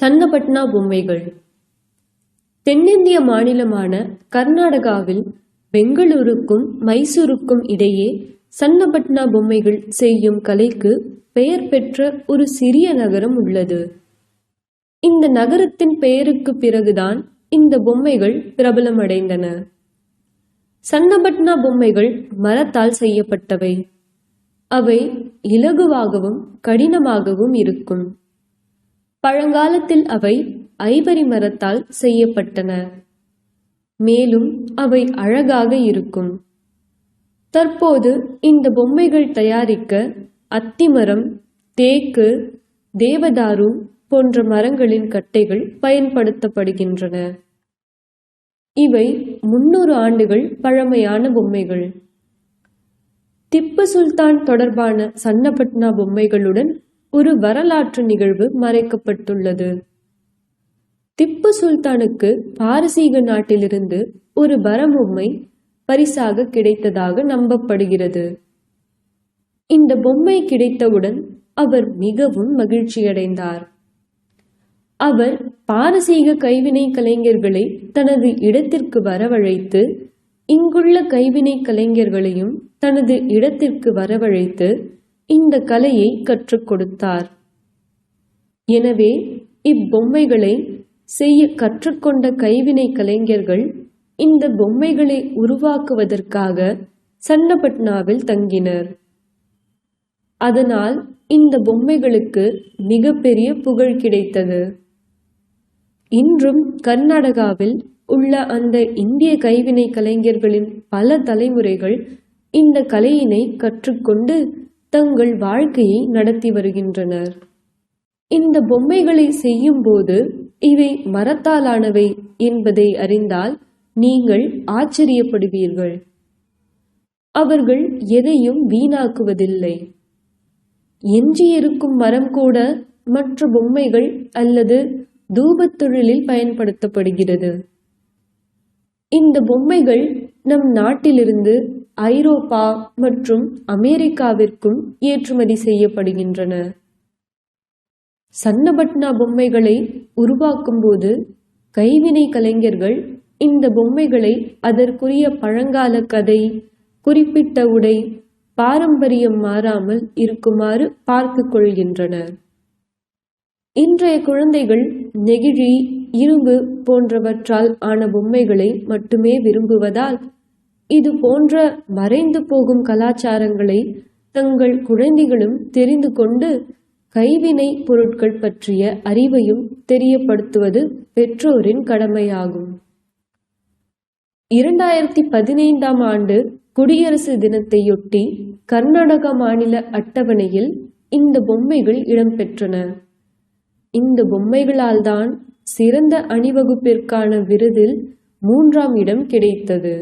சன்னபட்னா பொம்மைகள். தென்னிந்திய மாநிலமான கர்நாடகாவில் பெங்களூருக்கும் மைசூருக்கும் இடையே சன்னபட்னா பொம்மைகள் செய்யும் கலைக்கு பெயர் பெற்ற ஒரு சிறிய நகரம் உள்ளது. இந்த நகரத்தின் பெயருக்கு பிறகுதான் இந்த பொம்மைகள் பிரபலமடைந்தன. சன்னபட்னா பொம்மைகள் மரத்தால் செய்யப்பட்டவை. அவை இலகுவாகவும் கடினமாகவும் இருக்கும். பழங்காலத்தில் அவை ஐபரி மரத்தால் செய்யப்பட்டன. மேலும் அவை அழகாக இருக்கும். தற்போது இந்த பொம்மைகள் தயாரிக்க அத்திமரம் தேக்கு தேவதாரு போன்ற மரங்களின் கட்டைகள் பயன்படுத்தப்படுகின்றன. இவை முன்னூறு ஆண்டுகள் பழமையான பொம்மைகள். திப்பு சுல்தான் தொடர்பான சன்னபட்னா பொம்மைகளுடன் ஒரு வரலாற்று நிகழ்வு மறைக்கப்பட்டுள்ளது. திப்பு சுல்தானுக்கு பாரசீக நாட்டிலிருந்து ஒரு வரபொம்மை பரிசாக கிடைத்ததாக நம்பப்படுகிறது. இந்த பொம்மை கிடைத்தவுடன் அவர் மிகவும் மகிழ்ச்சியடைந்தார். அவர் பாரசீக கைவினை கலைஞர்களை தனது இடத்திற்கு வரவழைத்து இங்குள்ள கைவினை கலைஞர்களையும் தனது இடத்திற்கு வரவழைத்து இந்த கலையை கற்றுக் கொடுத்தார். எனவே இப்பொம்மைகளை செய்ய கற்றுக்கொண்ட கைவினை கலைஞர்கள் இந்த பொம்மைகளை உருவாக்குவதற்காக சன்னபட்னாவில் தங்கினர். அதனால் இந்த பொம்மைகளுக்கு மிகப்பெரிய புகழ் கிடைத்தது. இன்றும் கர்நாடகாவில் உள்ள அந்த இந்திய கைவினை கலைஞர்களின் பல தலைமுறைகள் இந்த கலையினை கற்றுக்கொண்டு தங்கள் வாழ்க்கையை நடத்தி வருகின்றனர். இந்த பொம்மைகளை செய்யும்போது இவை மரத்தாலானவை என்பதை அறிந்தால் நீங்கள் ஆச்சரியப்படுவீர்கள். அவர்கள் எதையும் வீணாக்குவதில்லை. எஞ்சியிருக்கும் மரம் கூட மற்ற பொம்மைகள் அல்லது தூபத்தொழிலில் பயன்படுத்தப்படுகிறது. இந்த பொம்மைகள் நம் நாட்டிலிருந்து ஐரோப்பா மற்றும் அமெரிக்காவிற்கும் ஏற்றுமதி செய்யப்படுகின்றன. சன்னபட்னா பொம்மைகளை உருவாக்கும்போது கைவினை கலைஞர்கள் இந்த பொம்மைகளை அதற்குரிய பழங்கால கதை குறிப்பிட்ட உடை பாரம்பரியம் மாறாமல் இருக்குமாறு பார்த்து கொள்கின்றனர். இன்றைய குழந்தைகள் நெகிழி இரும்பு போன்றவற்றால் ஆன பொம்மைகளை மட்டுமே விரும்புவதால் இது போன்ற மறைந்து போகும் கலாச்சாரங்களை தங்கள் குழந்தைகளும் தெரிந்து கொண்டு கைவினை பொருட்கள் பற்றிய அறிவையும் தெரியப்படுத்துவது பெற்றோரின் கடமையாகும். இரண்டாயிரத்தி பதினைந்தாம் ஆண்டு குடியரசு தினத்தையொட்டி கர்நாடக மாநில அட்டவணையில் இந்த பொம்மைகள் இடம்பெற்றன. இந்த பொம்மைகளால் தான் சிறந்த அணிவகுப்பிற்கான விருதில் மூன்றாம் இடம் கிடைத்தது.